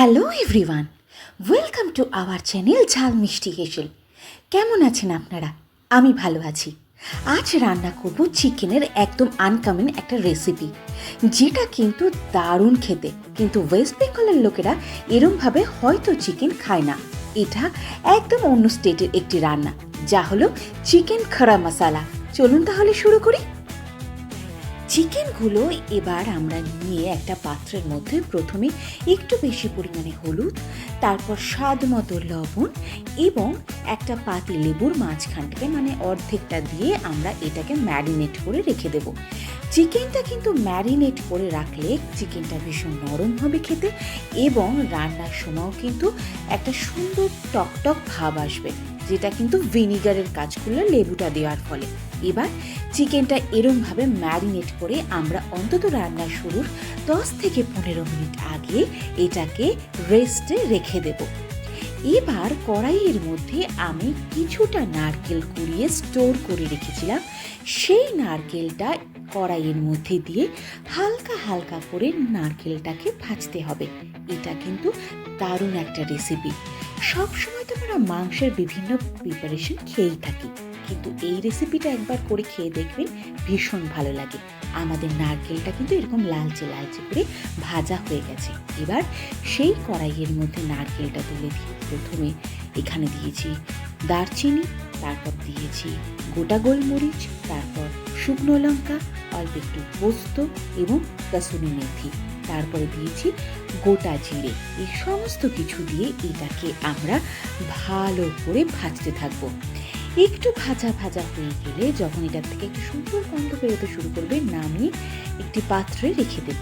Hello everyone, welcome to our channel Jhal Mishti Hesel. কেমন আছেন আপনারা? আমি ভালো আছি। আজ রান্না করব চিকেনের একদম আনকমন একটা রেসিপি যেটা কিন্তু দারুণ খেতে, কিন্তু ওয়েস্ট বেঙ্গলের লোকেরা এরমভাবে হয়তো চিকেন খায় না। এটা একদম অন্য স্টেটের একটি রান্না, যা হলো চিকেন খরা মশালা চলুন তাহলে শুরু করি। চিকেনগুলো এবার আমরা নিয়ে একটা পাত্রের মধ্যে প্রথমে একটু বেশি পরিমাণে হলুদ, তারপর স্বাদ মতো লবণ এবং একটা পাতি লেবুর মাঝখানটাকে মানে অর্ধেকটা দিয়ে আমরা এটাকে ম্যারিনেট করে রেখে দেব। চিকেনটা কিন্তু ম্যারিনেট করে রাখলে চিকেনটা ভীষণ নরম হবে খেতে এবং রান্নার সময়ও কিন্তু একটা সুন্দর টকটক ভাব আসবে। যেটা কিন্তু ভিনিগারের কাজ করলে লেবুটা দেওয়ার ফলে। এবার চিকেনটা এরমভাবে ম্যারিনেট করে আমরা অন্তত রান্না শুরুর দশ থেকে পনেরো মিনিট আগে এটাকে রেস্টে রেখে দেব। এবার কড়াইয়ের মধ্যে আমি কিছুটা নারকেল কুড়িয়ে স্টোর করে রেখেছিলাম। সেই নারকেলটা কড়াইয়ের মধ্যে দিয়ে হালকা হালকা করে নারকেলটাকে ভাজতে হবে। এটা কিন্তু দারুণ একটা রেসিপি। সবসময় তো আমরা মাংসের বিভিন্ন প্রিপারেশন খেয়েই থাকি। কিন্তু এই রেসিপিটা একবার করে খেয়ে দেখবেন ভীষণ ভালো লাগে। আমাদের নারকেলটা কিন্তু এরকম লালচে লালচে করে ভাজা হয়ে গেছে। এবার সেই কড়াইয়ের মধ্যে নারকেলটা তুলে দিয়ে প্রথমে এখানে দিয়েছি দারচিনি, তারপর দিয়েছি গোটা গোলমরিচ, তারপর শুকনো লঙ্কা, অল্প একটু পোস্ত এবং কাসুরি মেথি। তারপরে দিয়েছি গোটা জিরে। এই সমস্ত কিছু দিয়ে এটাকে আমরা ভালো করে ভাজতে থাকব। একটু ভাজা ভাজা হয়ে গেলে যখন এটার থেকে একটু সুন্দর গন্ধ বেরোতে শুরু করবে, নামিয়ে একটি পাত্রে রেখে দেব।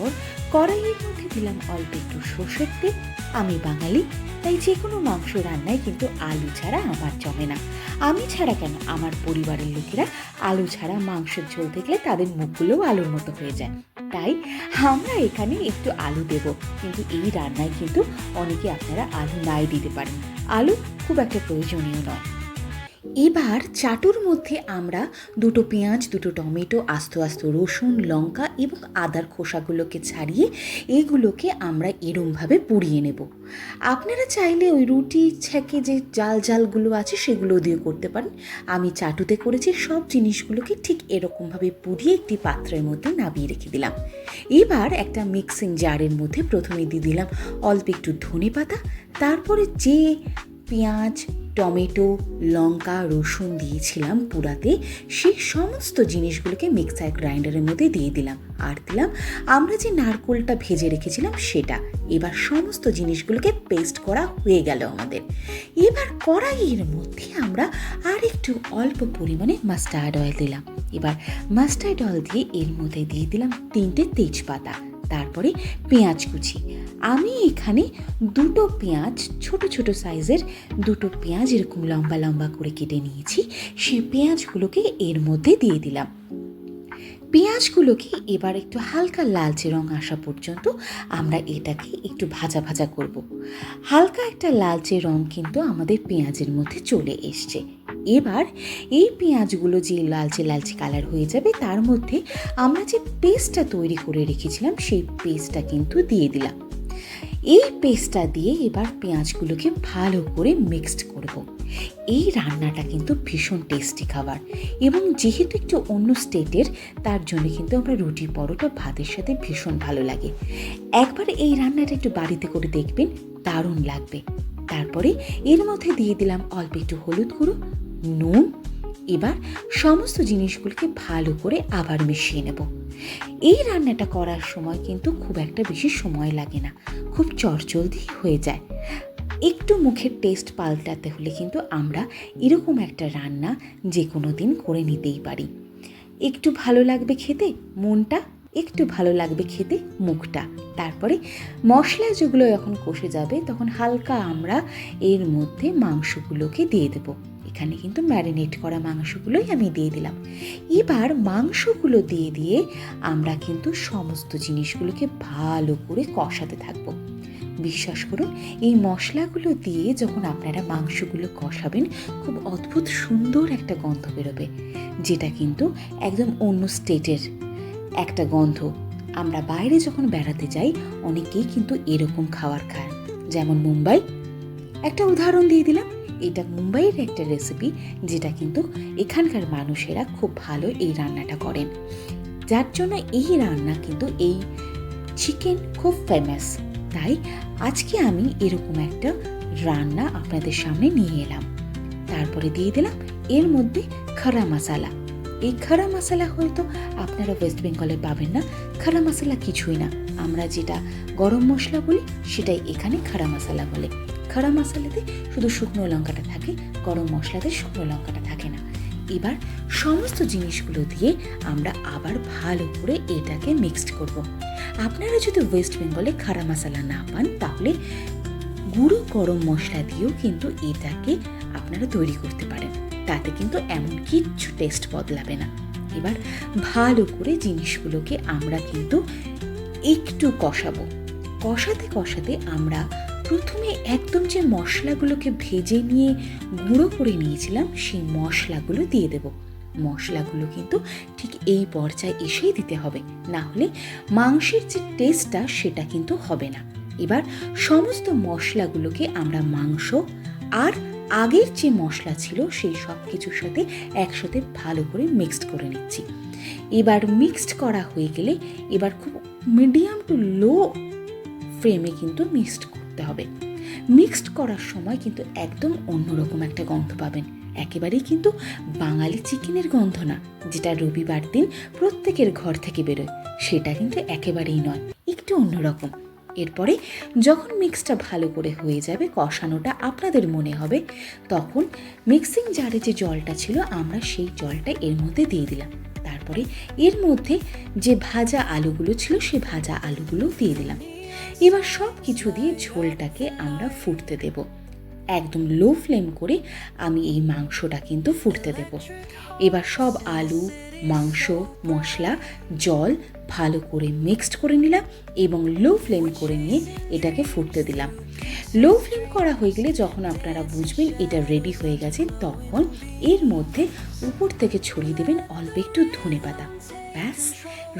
তারপর কড়াইয়ের মধ্যে দিলাম অল্প একটু সর্ষের তেল। আমি বাঙালি, তাই যে কোনো মাংস রান্নায় কিন্তু আলু ছাড়া আমার জমে না। আমি ছাড়া কেন? আমার পরিবারের লোকেরা আলু ছাড়া মাংসের ঝোল দেখলে তাদের মুখগুলোও আলুর মতো হয়ে যায়। তাই আমরা এখানে একটু আলু দেব, কিন্তু এই রান্নায় কিন্তু অনেকে আপনারা আলু নাই দিতে পারেন। আলু খুব একটা প্রয়োজনীয় নয়। এবার চাটুর মধ্যে আমরা দুটো পেঁয়াজ, দুটো টমেটো, আস্ত আস্ত রসুন, লঙ্কা এবং আদার খোসাগুলোকে ছাড়িয়ে এগুলোকে আমরা এরমভাবে পুড়িয়ে নেব। আপনারা চাইলে ওই রুটি ছেঁকে যে জাল জালগুলো আছে সেগুলো দিয়ে করতে পারেন। আমি চাটুতে করেছি, সব জিনিসগুলোকে ঠিক এরকমভাবে পুড়িয়ে একটি পাত্রের মধ্যে নামিয়ে রেখে দিলাম। এবার একটা মিক্সিং জারের মধ্যে প্রথমে দিয়ে দিলাম অল্প একটু ধনে পাতা তারপরে যে পেঁয়াজ টমেটো, লঙ্কা, রসুন দিয়েছিলাম পুরাতে। সেই সমস্ত জিনিসগুলোকে মিক্সার গ্রাইন্ডারের মধ্যে দিয়ে দিলাম। আর দিলাম, আমরা যে নারকোলটা ভেজে রেখেছিলাম সেটা। এবার সমস্ত জিনিসগুলোকে পেস্ট করা হয়ে গেল আমাদের। এবার কড়াইয়ের মধ্যে আমরা আর একটু অল্প পরিমাণে মাস্টার্ড অয়েল দিলাম। এবার মাস্টার্ড অয়েল দিয়ে এর মধ্যে দিয়ে দিলাম তিনটে তেজপাতা। তারপরে পেঁয়াজ কুচি। আমি এখানে দুটো পেঁয়াজ, ছোট ছোট সাইজের দুটো পেঁয়াজ এরকম লম্বা লম্বা করে কেটে নিয়েছি। সেই পেঁয়াজগুলোকে এর মধ্যে দিয়ে দিলাম। পেঁয়াজগুলোকে এবার একটু হালকা লালচে রং আসা পর্যন্ত আমরা এটাকে একটু ভাজা ভাজা করব। হালকা একটা লালচে রং কিন্তু আমাদের পেঁয়াজের মধ্যে চলে এসছে। এবার এই পেঁয়াজগুলো যে লালচে লালচে কালার হয়ে যাবে, তার মধ্যে আমরা যে পেস্টটা তৈরি করে রেখেছিলাম, সেই পেস্টটা কিন্তু দিয়ে দিলাম। এই পেস্টটা দিয়ে এবার পেঁয়াজগুলোকে ভালো করে মিক্সড করব। এই রান্নাটা কিন্তু ভীষণ টেস্টি খাবার এবং যেহেতু একটু অন্য স্টেটের, তার জন্য কিন্তু আমরা রুটি পরোটা ভাতের সাথে ভীষণ ভালো লাগে একবার এই রান্নাটা একটু বাড়িতে করে দেখবেন, দারুণ লাগবে তারপরে এর মধ্যে দিয়ে দিলাম অল্প একটু হলুদ গুঁড়ো, নুন এবার সমস্ত জিনিসগুলোকে ভালো করে আবার মিশিয়ে নেব। এই রান্নাটা করার সময় কিন্তু খুব একটা বেশি সময় লাগে না, খুব চটজলদি হয়ে যায়। একটু মুখের টেস্ট পাল্টাতে হলে কিন্তু আমরা এরকম একটা রান্না যে কোনো দিন করে নিতেই পারি। একটু ভালো লাগবে খেতে মনটা, একটু ভালো লাগবে খেতে মুখটা। তারপরে মশলা যেগুলো যখন কষে যাবে তখন হালকা আমরা এর মধ্যে মাংসগুলোকে দিয়ে দেবো। এখানে কিন্তু ম্যারিনেট করা মাংসগুলোই আমি দিয়ে দিলাম। এবার মাংসগুলো দিয়ে দিয়ে আমরা কিন্তু সমস্ত জিনিসগুলোকে ভালো করে কষাতে থাকব। বিশ্বাস করুন, এই মশলাগুলো দিয়ে যখন আপনারা মাংসগুলো কষাবেন, খুব অদ্ভুত সুন্দর একটা গন্ধ বেরোবে, যেটা কিন্তু একদম অন্য স্টেটের একটা গন্ধ। আমরা বাইরে যখন বেড়াতে যাই, অনেকেই কিন্তু এরকম খাবার খায়। যেমন মুম্বাই, একটা উদাহরণ দিয়ে দিলাম। এটা মুম্বাইয়ের একটা রেসিপি যেটা কিন্তু এখানকার মানুষেরা খুব ভালো এই রান্নাটা করেন। যার জন্য এই রান্না কিন্তু এই চিকেন খুব ফেমাস তাই আজকে আমি এরকম একটা রান্না আপনাদের সামনে নিয়ে এলাম। তারপরে দিয়ে দিলাম এর মধ্যে খারা মশালা এই খারা মশালা হয়তো আপনারা ওয়েস্ট বেঙ্গলে পাবেন না। খারা মশলা কিছুই না। আমরা যেটা গরম মশলা বলি, সেটাই এখানে খারা মশলা বলে। খারা মশলাতে শুধু শুকনো লঙ্কাটা থাকে, গরম মশলাতে শুকনো লঙ্কাটা থাকে না। এবার সমস্ত জিনিসগুলো দিয়ে আমরা আবার ভালো করে এটাকে মিক্সড করব। আপনারা যদি ওয়েস্ট বেঙ্গলে খারা মশলা না পান, তাহলে গুঁড়ো গরম মশলা দিয়েও কিন্তু এটাকে আপনারা তৈরি করতে পারেন। তাতে কিন্তু এমন কিচ্ছু টেস্ট বদলাবে না। এবার ভালো করে জিনিসগুলোকে আমরা কিন্তু একটু কষাবো। কষাতে কষাতে আমরা প্রথমে একদম যে মশলাগুলোকে ভেজে নিয়ে গুঁড়ো করে নিয়েছিলাম, সেই মশলাগুলো দিয়ে দেব। মশলাগুলো কিন্তু ঠিক এই পর্যায়ে এসেই দিতে হবে। না হলে মাংসের যে টেস্টটা সেটা কিন্তু হবে না। এবার সমস্ত মশলাগুলোকে আমরা মাংস আর আগের যে মশলা ছিল, সেই সব কিছুর সাথে একসাথে ভালো করে মিক্সড করে নিচ্ছি। এবার মিক্সড করা হয়ে গেলে এবার খুব মিডিয়াম টু লো ফ্লেমে কিন্তু মিক্সড করতে হবে। মিক্সড করার সময় কিন্তু একদম অন্যরকম একটা গন্ধ পাবেন। একেবারেই কিন্তু বাঙালি চিকেনের গন্ধ না, যেটা রবিবার দিন প্রত্যেকের ঘর থেকে বেরোয়। সেটা কিন্তু একেবারেই নয়, একটু অন্যরকম। এরপরে যখন মিক্সটা ভালো করে হয়ে যাবে, কষানোটা আপনাদের মনে হবে, তখন মিক্সিং জারে যে জলটা ছিল, আমরা সেই জলটা এর মধ্যে দিয়ে দিলাম। তারপরে এর মধ্যে যে ভাজা আলুগুলো ছিল, সে ভাজা আলুগুলো দিয়ে দিলাম। এবার সব কিছু দিয়ে ঝোলটাকে আমরা ফুটতে দেব। একদম লো ফ্লেম করে আমি এই মাংসটা কিন্তু ফুটতে দেব। এবার সব আলু, মাংস, মশলা, জল ভালো করে মিক্সড করে নিলাম এবং লো ফ্লেম করে নিয়ে এটাকে ফুটতে দিলাম। লো ফ্লেম করা হয়ে গেলে যখন আপনারা বুঝবেন এটা রেডি হয়ে গেছে, তখন এর মধ্যে উপর থেকে ছড়িয়ে দেবেন অল্প একটু ধনে পাতা ব্যাস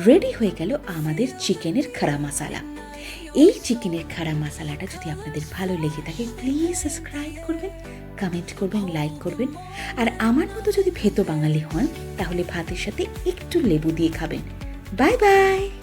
রেডি হয়ে গেল আমাদের চিকেনের খারা মশালা। এই চিকেনের খাড়া মশালাটা যদি আপনাদের ভালো লেগে থাকে প্লিজ সাবস্ক্রাইব করবেন কমেন্ট করবেন লাইক করবেন। আর আমার মতো যদি ভেতো বাঙালি হন, তাহলে ভাতের সাথে একটু লেবু দিয়ে খাবেন। Bye bye